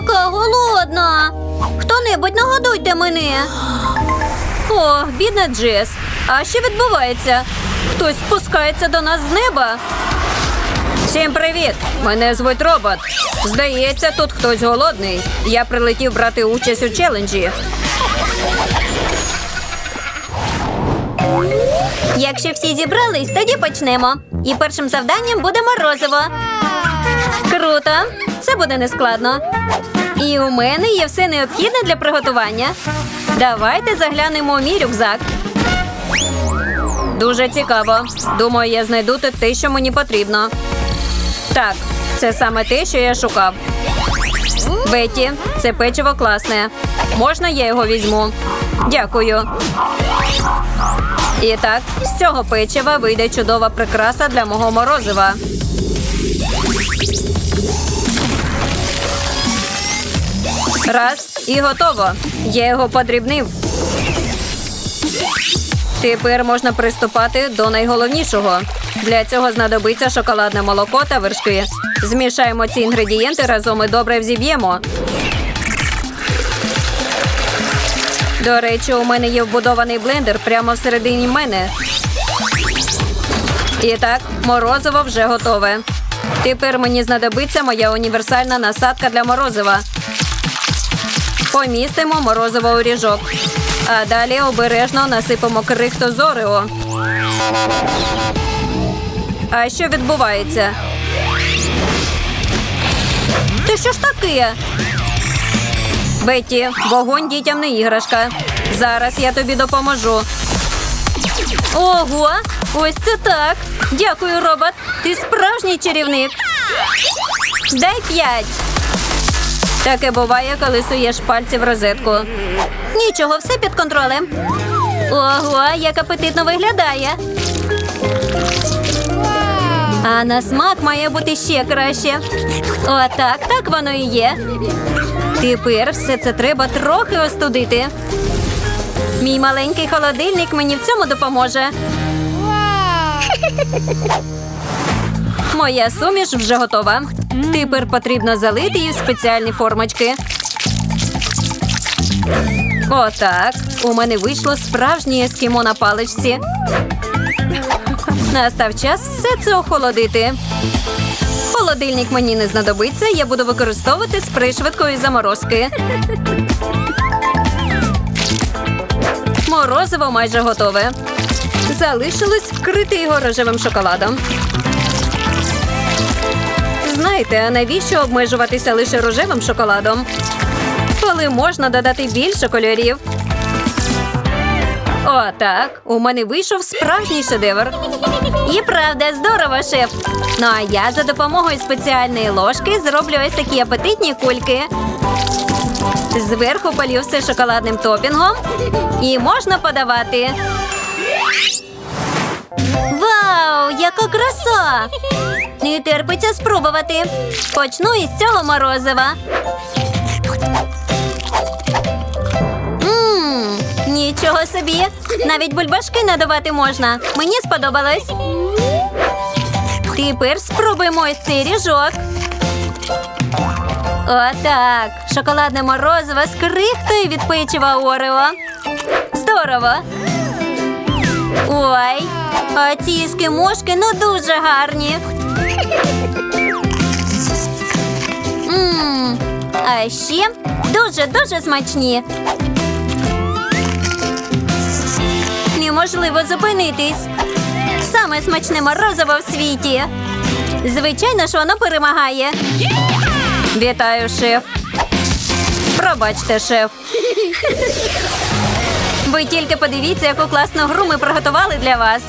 така голодна. Хто-небудь нагодуйте мене. О, бідна Джес. А що відбувається? Хтось спускається до нас з неба. Всім привіт! Мене звуть робот. Здається, тут хтось голодний. Я прилетів брати участь у челенджі. Якщо всі зібрались, тоді почнемо. І першим завданням буде морозиво. Круто! Це буде нескладно. І у мене є все необхідне для приготування. Давайте заглянемо у мій рюкзак. Дуже цікаво. Думаю, я знайду тут те, що мені потрібно. Так, це саме те, що я шукав. Бетті, це печиво класне. Можна я його візьму? Дякую. І так, з цього печива вийде чудова прикраса для мого морозива. Раз і готово. Я його подрібнив. Тепер можна приступати до найголовнішого. Для цього знадобиться шоколадне молоко та вершки. Змішаємо ці інгредієнти разом і добре взіб'ємо. До речі, у мене є вбудований блендер прямо всередині мене. І так, морозиво вже готове. Тепер мені знадобиться моя універсальна насадка для морозива. Помістимо морозиво у ріжок. А далі обережно насипемо крихту з орео. А що відбувається? Ти що ж таке? Бетті, вогонь дітям не іграшка. Зараз я тобі допоможу. Ого, ось це так. Дякую, робот. Ти справжній чарівник. Дай п'ять. Таке буває, коли суєш пальці в розетку. Нічого, все під контролем. Ого, як апетитно виглядає. А на смак має бути ще краще. Отак, так воно і є. Тепер все це треба трохи остудити. Мій маленький холодильник мені в цьому допоможе. Моя суміш вже готова. Тепер потрібно залити її в спеціальні формочки. Отак. У мене вийшло справжнє ескімо на паличці. Настав час все це охолодити. Холодильник мені не знадобиться, я буду використовувати спрей швидкої заморозки. Морозиво майже готове. Залишилось вкрити його рожевим шоколадом. Знаєте, а навіщо обмежуватися лише рожевим шоколадом? Коли можна додати більше кольорів. Отак, у мене вийшов справжній шедевр. І правда, здорово, шеф. Ну а я за допомогою спеціальної ложки зроблю ось такі апетитні кульки. Зверху полью все шоколадним топінгом. І можна подавати. Вау, яка краса! Не терпиться спробувати. Почну із цього морозива. Мм, нічого собі. Навіть бульбашки надавати можна. Мені сподобалось. Тепер спробуємо ось цей ріжок. Отак. Шоколадне морозиво з крихтою від печива Орео. Здорово. Ой, а ці ескімошки ну дуже гарні. Мм, а ще дуже-дуже смачні. Неможливо зупинитись. Саме смачне морозиво в світі. Звичайно ж, воно перемагає. Вітаю, шеф. Пробачте, шеф. Ви тільки подивіться, яку класну гру ми приготували для вас.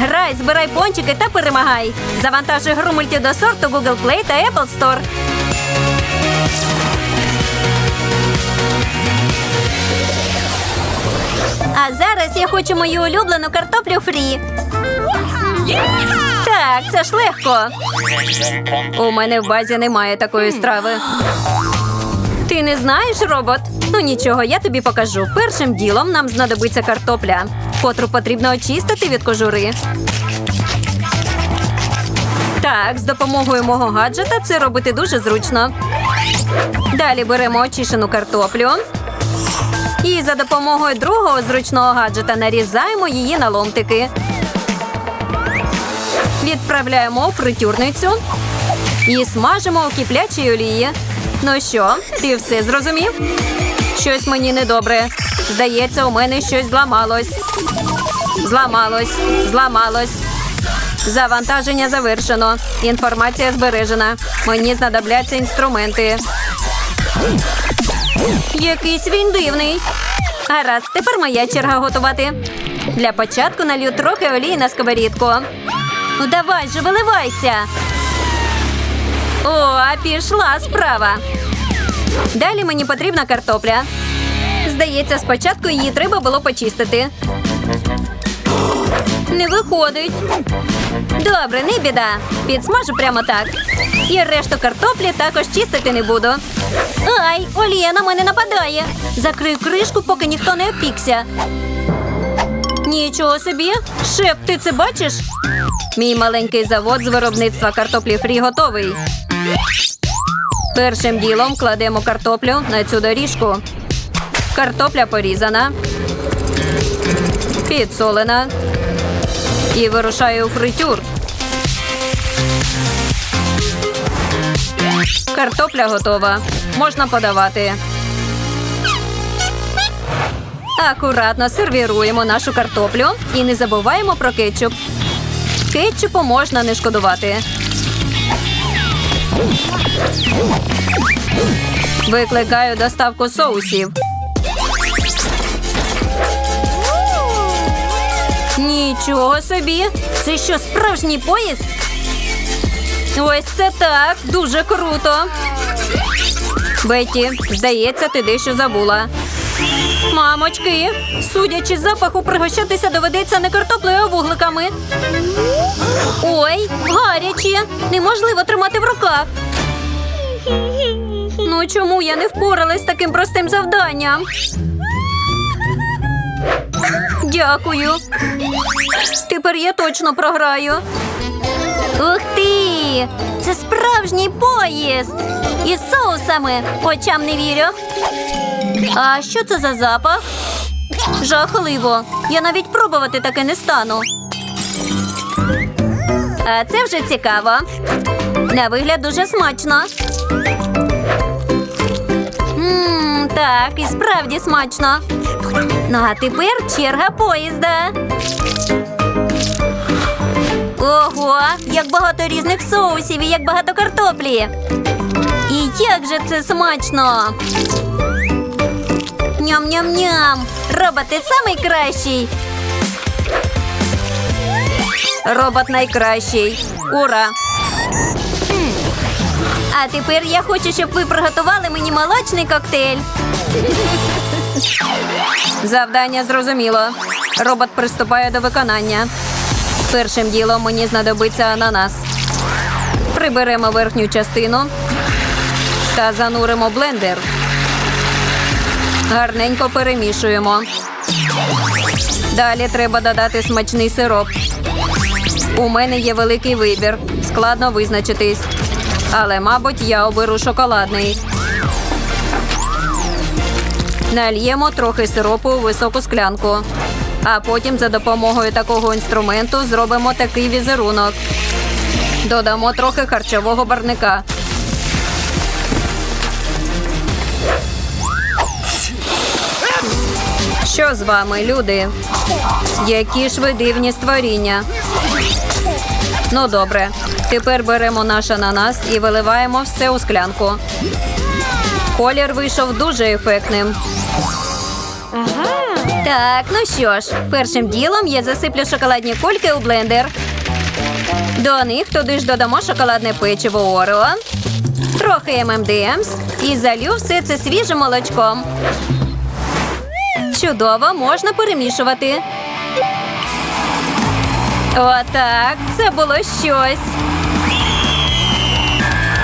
Грай, збирай пончики та перемагай. Завантажуй гру мультидосор до Google Play та Apple Store. А зараз я хочу мою улюблену картоплю фрі. Так, це ж легко. У мене в базі немає такої страви. Ти не знаєш, робот? Ну нічого, я тобі покажу. Першим ділом нам знадобиться картопля, котру потрібно очистити від кожури. Так, з допомогою мого гаджета це робити дуже зручно. Далі беремо очищену картоплю. І за допомогою другого зручного гаджета нарізаємо її на ломтики. Відправляємо у фритюрницю і смажимо у киплячій олії. Ну що, ти все зрозумів? Щось мені недобре. Здається, у мене щось зламалось. Зламалось, зламалось. Завантаження завершено. Інформація збережена. Мені знадобляться інструменти. Якийсь він дивний. Гаразд, тепер моя черга готувати. Для початку налью трохи олії на сковорідку. Ну давай же, виливайся. О, пішла справа. Далі мені потрібна картопля. Здається, спочатку її треба було почистити. Не виходить. Добре, не біда. Підсмажу прямо так. І решту картоплі також чистити не буду. Ай, олія на мене нападає. Закрий кришку, поки ніхто не опікся. Нічого собі. Шеф, ти це бачиш? Мій маленький завод з виробництва картоплі фрі готовий. Першим ділом кладемо картоплю на цю доріжку. Картопля порізана, підсолена і вирушаю у фритюр. Картопля готова. Можна подавати. Акуратно сервіруємо нашу картоплю і не забуваємо про кетчуп. Кетчупу можна не шкодувати. Викликаю доставку соусів. Нічого собі. Це що, справжній поїзд? Ось це так. Дуже круто. Беті, здається, ти дещо забула. Мамочки, судячи з запаху, пригощатися доведеться не картоплею, а вугликами. Ой, гарячі. Неможливо тримати в руках. Ну чому я не впоралась з таким простим завданням? Дякую. Тепер я точно програю. Ух ти! Це справжній поїзд! Із соусами. Очам не вірю. А що це за запах? Жахливо. Я навіть пробувати таке не стану. А це вже цікаво. На вигляд дуже смачно. Ммм, так, і справді смачно. Ну а тепер черга поїзда. Ого, як багато різних соусів і як багато картоплі. І як же це смачно! Ням-ням-ням! Робот, ти самий кращий. Робот найкращий. Ура! А тепер я хочу, щоб ви приготували мені молочний коктейль. Завдання зрозуміло. Робот приступає до виконання. Першим ділом мені знадобиться ананас. Приберемо верхню частину та зануримо блендер. Гарненько перемішуємо. Далі треба додати смачний сироп. У мене є великий вибір. Складно визначитись. Але, мабуть, я оберу шоколадний. Нальємо трохи сиропу у високу склянку. А потім за допомогою такого інструменту зробимо такий візерунок. Додамо трохи харчового барника. Що з вами, люди? Які ж ви дивні створіння? Ну, добре. Тепер беремо наш ананас і виливаємо все у склянку. Колір вийшов дуже ефектним. Так, ну що ж, першим ділом я засиплю шоколадні кульки у блендер. До них туди ж додамо шоколадне печиво Орео, трохи ММДМС і залю все це свіжим молочком. Чудово, можна перемішувати. Отак, це було щось.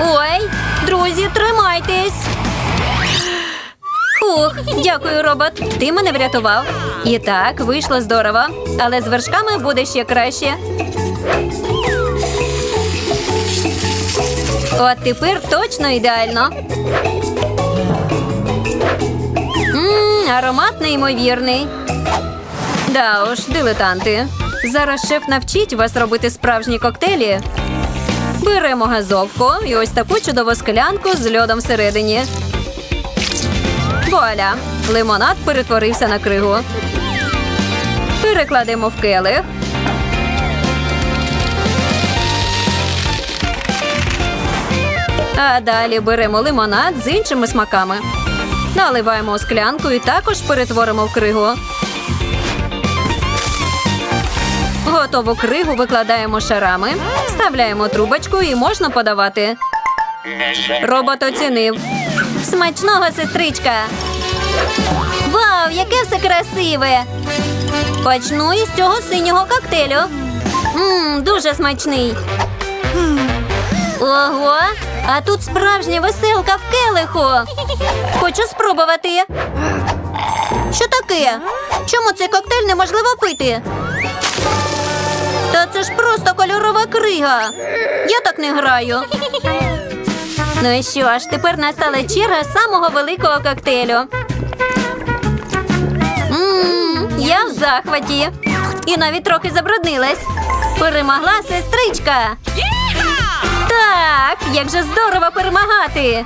Ой, друзі, тримайтесь. Фух, дякую, робот. Ти мене врятував. І так, вийшло здорово. Але з вершками буде ще краще. От тепер точно ідеально. Аромат неймовірний. Да уж, дилетанти. Зараз шеф навчить вас робити справжні коктейлі. Беремо газовку і ось таку чудову склянку з льодом всередині. Вуаля! Лимонад перетворився на кригу. Перекладемо в келих. А далі беремо лимонад з іншими смаками. Наливаємо у склянку і також перетворимо в кригу. Готову кригу викладаємо шарами, вставляємо трубочку і можна подавати. Робот оцінив. Смачного, сестричка! Вау, яке все красиве! Почну із цього синього коктейлю. Ммм, дуже смачний. Ого, а тут справжня веселка в келиху. Хочу спробувати. Що таке? Чому цей коктейль неможливо пити? Та це ж просто кольорова крига. Я так не граю. Ну і що ж, тепер настала черга самого великого коктейлю. Ммм, я в захваті. І навіть трохи забруднилась. Перемогла сестричка. Так, як же здорово перемагати.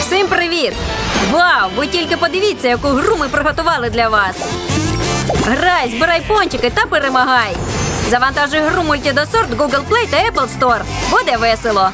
Всім привіт! Вау! Ви тільки подивіться, яку гру ми приготували для вас. Грай, збирай пончики та перемагай. Завантажуй гру мультидосорт Google Play та Apple Store. Буде весело.